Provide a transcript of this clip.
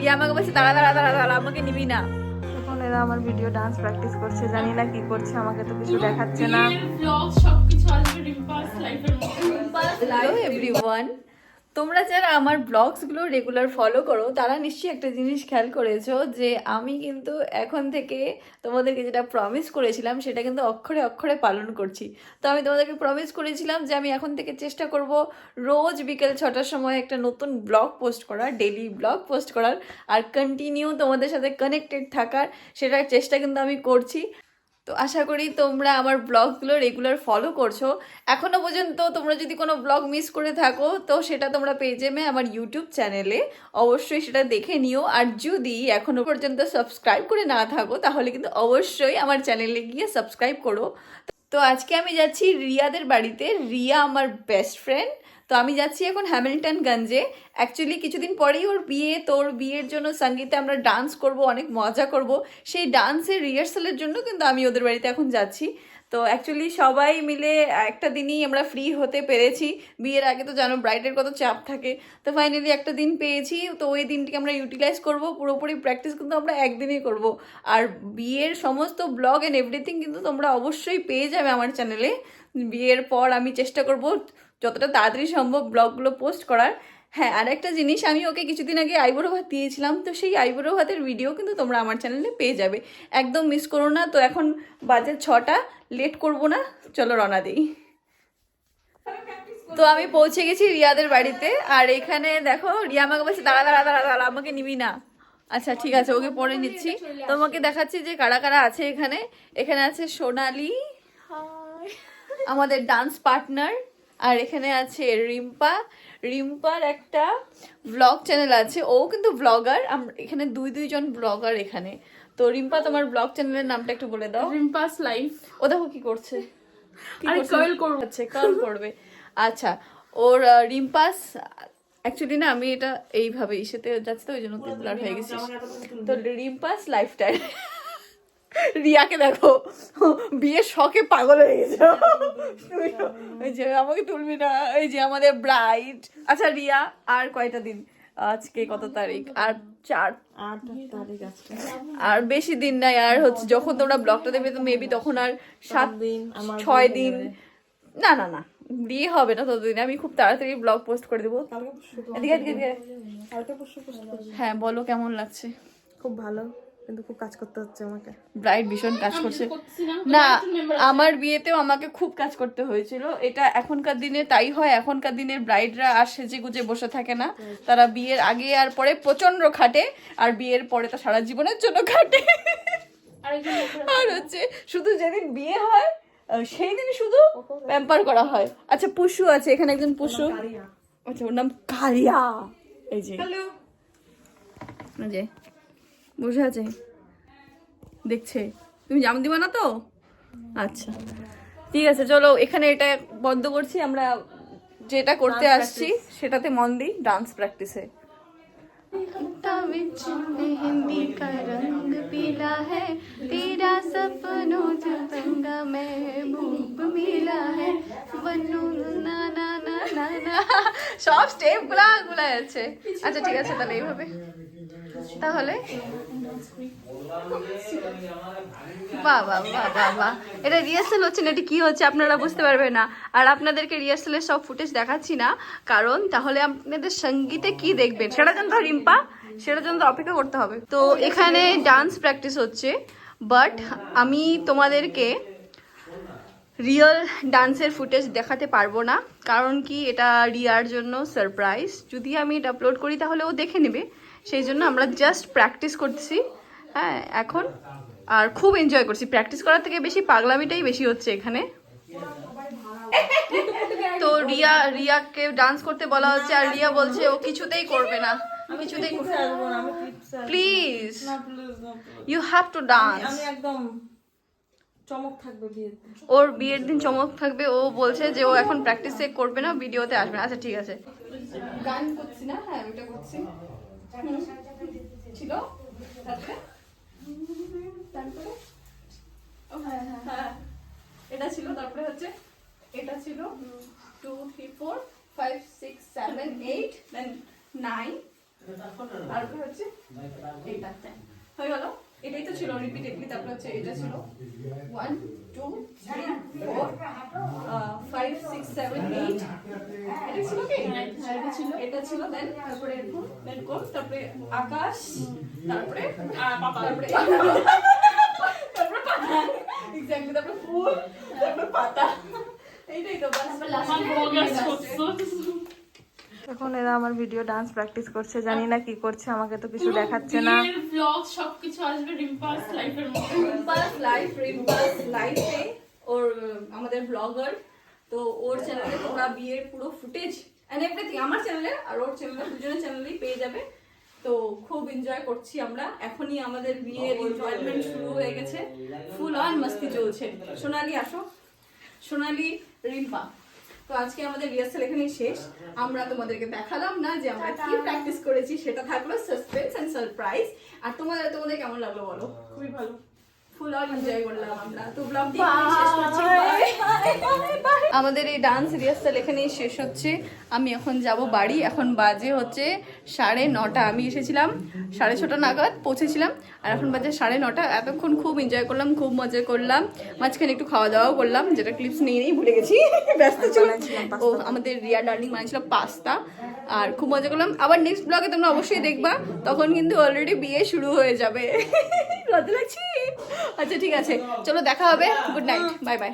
রিয়া আমাকে বলছে দাঁড়া দাঁড়া দাঁড়া দাঁড়া আমাকে নিবি না। এখন এরা আমার ভিডিও ডান্স প্র্যাকটিস করছে জানি না কি করছে আমাকে তো কিছু দেখাচ্ছে না। ব্লগ সবকিছু আসবে রিম্পাস লাইফের মধ্যে। হ্যালো এভরিওয়ান তোমরা যারা আমার ব্লগসগুলো রেগুলার ফলো করো, তারা নিশ্চয়ই একটা জিনিস খেয়াল করেছ যে আমি কিন্তু এখন থেকে তোমাদেরকে যেটা প্রমিস করেছিলাম, সেটা কিন্তু অক্ষরে অক্ষরে পালন করছি। তো আমি তোমাদেরকে প্রমিস করেছিলাম যে আমি এখন থেকে চেষ্টা করব রোজ বিকেল ছটার সময় একটা নতুন ব্লগ পোস্ট করার ডেলি ব্লগ পোস্ট করার, আর কন্টিনিউ তোমাদের সাথে কানেক্টেড থাকার, সেটার চেষ্টা কিন্তু আমি করছি। তো আশা করি তোমরা আমার ব্লগগুলো রেগুলার ফলো করছ। এখনও পর্যন্ত তোমরা যদি কোনো ব্লগ মিস করে থাকো, তো সেটা তোমরা পেয়ে যাবে আমার ইউটিউব চ্যানেলে অবশ্যই সেটা দেখে নিও। আর যদি এখনও পর্যন্ত সাবস্ক্রাইব করে না থাকো, তাহলে কিন্তু অবশ্যই আমার চ্যানেলে গিয়ে সাবস্ক্রাইব করো। তো আজকে আমি যাচ্ছি রিয়াদের বাড়িতে। রিয়া আমার বেস্ট ফ্রেন্ড তো আমি যাচ্ছি এখন হ্যামিল্টনগঞ্জে। অ্যাকচুয়ালি কিছুদিন পরেই ওর বিয়ে তোর বিয়ের জন্য সঙ্গীতে আমরা ডান্স করব, অনেক মজা করব। সেই ডান্সের রিহার্সালের জন্য কিন্তু আমি ওদের বাড়িতে এখন যাচ্ছি। তো অ্যাকচুয়ালি সবাই মিলে একটা দিনই আমরা ফ্রি হতে পেরেছি। বিয়ের আগে তো জানো ব্রাইডের কত চাপ থাকে। তো ফাইনালি একটা দিন পেয়েছি, তো ওই দিনটিকে আমরা ইউটিলাইজ করব। পুরোপুরি প্র্যাকটিস কিন্তু আমরা একদিনই করব। আর বিয়ের সমস্ত ব্লগ অ্যান্ড এভরিথিং কিন্তু তোমরা অবশ্যই পেয়ে যাবে আমার চ্যানেলে বিয়ের পর আমি চেষ্টা করব যতটা তাড়াতাড়ি সম্ভব ব্লগগুলো পোস্ট করার। হ্যাঁ আর একটা জিনিস আমি ওকে কিছুদিন আগে আইবুড়ো ভাত দিয়েছিলাম তো সেই আইবুড়ো ভাতের ভিডিও কিন্তু তোমরা আমার চ্যানেলে পেয়ে যাবে। একদম মিস করো না তো এখন বাজে ছটা লেট করব না চলো রওনা দিই। তো আমি পৌঁছে গেছি রিয়াদের বাড়িতে আর এখানে দেখো রিয়া আমাকে বলছে দাঁড়া দাঁড়া দাঁড়া দাঁড়া আমাকে নিবি না। আচ্ছা ঠিক আছে ওকে পরে নিচ্ছি। তোমাকে দেখাচ্ছি যে কারা কারা আছে এখানে। এখানে আছে সোনালি আমাদের ডান্স পার্টনার আর এখানে আছে রিম্পা। রিম্পার একটা ব্লগ চ্যানেল আছে। ও কিন্তু ব্লগার এখানে দুই দুইজন ব্লগার এখানে। তো রিম্পা তোমার ব্লগ চ্যানেলের নামটা একটু বলে দাও। রিম্পাস লাইফ। ও দেখো কি করছে। কি আরে curl করব। আচ্ছা কার্ল করবে। আচ্ছা ওর রিম্পাস অ্যাকচুয়ালি না আমি এটা এইভাবে ইসেতে যাচ্ছে তো ওই জন্য ব্লার হয়ে গেছিস তো রিম্পাস লাইফস্টাইল রিয়াকে দেখো বিয়ের শখে পাগল হয়ে গেছে। এই যে আমাকে তুলবি না এই যে আমাদের ব্রাইট আচ্ছা রিয়া আর কয়টা দিন? আজকে কত তারিখ? আর চার আট তারিখ আর বেশি দিন নাই আর হচ্ছে যখন তোমরা ব্লগটা দেবে তো মেবি তখন আর সাত দিন ছয় দিন। না না না বিয়ে হবে না ততদিন। আমি খুব তাড়াতাড়ি ব্লগ পোস্ট করে দেবো। এদিকে। হ্যাঁ বলো কেমন লাগছে? খুব ভালো। কিন্তু খুব কাজ করতে হচ্ছে আমাকে। ব্রাইড ভীষণ কাজ করছে। না আমার বিয়েতেও আমাকে খুব কাজ করতে হয়েছিল। এটা এখনকার দিনে তাই হয় এখনকার দিনের ব্রাইডরা আর সেজে গুজে বসে থাকে না। তারা বিয়ের আগে আর পরে প্রচণ্ড খাটে আর বিয়ের পরে তো সারা জীবনের জন্য খাটে। আর হচ্ছে শুধু যেদিন বিয়ে হয় সেই দিন শুধু প্যাম্পার করা হয়। আচ্ছা পুষু আছে এখানে একজন পুষু। আচ্ছা ওর নাম কারিয়া। এই যে। এই যে। বসে আছে দেখছে তুমি জাম দিবা না তো আচ্ছা ঠিক আছে চলো এখানে এটা বন্ধ করছি আমরা যেটা করতে আসছি সেটাতে মন দিই ডান্স প্র্যাকটিসে ਵਿੱਚ मेहंदी का रंग पीला है तेरा सपनों च रंगा महबूब मिला है बनू ना ना ना ना ना সব স্টেপ গুলা গুলা আছে আচ্ছা ঠিক আছে তাহলে এইভাবে তাহলে? বাহ বাহ বাহ বাহ বাহ এটা রিহার্সাল হচ্ছে না এটা কি হচ্ছে আপনারা বুঝতে পারবেন না। আর আপনাদেরকে রিহার্সালের সব ফুটেজ দেখাচ্ছি না। কারণ তাহলে আপনাদের সঙ্গীতে কি দেখবেন? সেটা জন্য রিম্পা সেটার জন্য অপেক্ষা করতে হবে। তো এখানে ডান্স প্র্যাকটিস হচ্ছে। বাট আমি তোমাদেরকে রিয়েল ডান্সের ফুটেজ দেখাতে পারব না। কারণ কি, এটা রিয়ার জন্য সারপ্রাইজ যদি আমি এটা আপলোড করি, তাহলে ও দেখে নেবে। সেই জন্য আমরা জাস্ট প্র্যাকটিস করছি। হ্যাঁ এখন আর খুব এনজয় করছি। প্র্যাকটিস করার থেকে বেশি পাগলামিটাই বেশি হচ্ছে এখানে। তো রিয়া রিয়াকে ডান্স করতে বলা হচ্ছে আর রিয়া বলছে ও কিছুতেই করবে না। কিছুতেই please. You have to dance একদম চমক থাকবে ওর বিয়ের দিন চমক থাকবে। ও বলছে যে ও এখন প্র্যাকটিসে করবে না ভিডিওতে আসবে না। আচ্ছা ঠিক আছে। গান করছি না? হ্যাঁ ওটা করছি। ছিল? তারপরে? তারপরে হ্যাঁ হ্যাঁ হ্যাঁ। এটা ছিল তারপরে হচ্ছে? এটা ছিল two three four five six seven eight then nine. তারপরে হচ্ছে? এটা হয়ে গেল? এটাই তো ছিল রিপিটেডলি তারপরে হচ্ছে এটা ছিল? One two three four five six seven eight এটা ছিল কি? এটা ছিল। এটা ছিল দেন তারপরে দেন কোন তারপরে আকাশ তারপরে তারপরে তারপরে পাতা। এক্স্যাক্টলি তারপরে ফুল তারপরে পাতা। এইটাই তো বাস সত্য এখন এরা আমার ভিডিও ডান্স প্র্যাকটিস করছে জানি না কি করছে আমাকে তো কিছু দেখাচ্ছে না। ব্লগ সবকিছু আসবে রিম্পাস লাইফের মধ্যে। রিম্পাস লাইফ রিম্পাস লাইফে ওর আমাদের ব্লগার তো ওর চ্যানেলে তোমরা বিয়ের পুরো ফুটেজ এন্ড এভরিথিং আমার চ্যানেলে আর ওর চ্যানেলে দুজনের চ্যানেলেই পেয়ে যাবে। তো খুব এনজয় করছি আমরা। এখনই আমাদের বিয়ের এনজয়মেন্ট শুরু হয়ে গেছে। ফুল অন মাস্তি চলছে। সোনালি আসো। সোনালি রিম্পা। তো আজকে আমাদের রিহার্সাল এখানেই শেষ। আমরা তোমাদেরকে দেখালাম না যে আমরা কি প্র্যাকটিস করেছি সেটা থাকল সাসপেন্স এন্ড সারপ্রাইজ আর তোমাদের তোমাদের কেমন লাগল বলো? খুবই ভালো। ফুল অন এনজয় করলাম আমরা। তো ব্লগটি শেষ করছি। আমাদের এই ডান্স রিহার্সাল এখানেই শেষ হচ্ছে। আমি এখন যাব বাড়ি। এখন বাজে হচ্ছে সাড়ে নটা। আমি এসেছিলাম সাড়ে ছটা নাগাদ পৌঁছেছিলাম। আর এখন বাজে সাড়ে নটা। এতক্ষণ খুব এনজয় করলাম খুব মজা করলাম। মাঝখানে একটু খাওয়া দাওয়াও করলাম যেটা ক্লিপস নিয়ে নিয়েই ভুলে গেছি। ব্যস্ত ছিল। ও আমাদের রিয়া ডার্লিং বানিয়েছিল পাস্তা আর খুব মজা করলাম। আবার নেক্সট ব্লগে তোমরা অবশ্যই দেখবা। তখন কিন্তু অলরেডি বিয়ে শুরু হয়ে যাবে। লজ্জা লাগছে। আচ্ছা ঠিক আছে। চলো দেখা হবে। Good night bye bye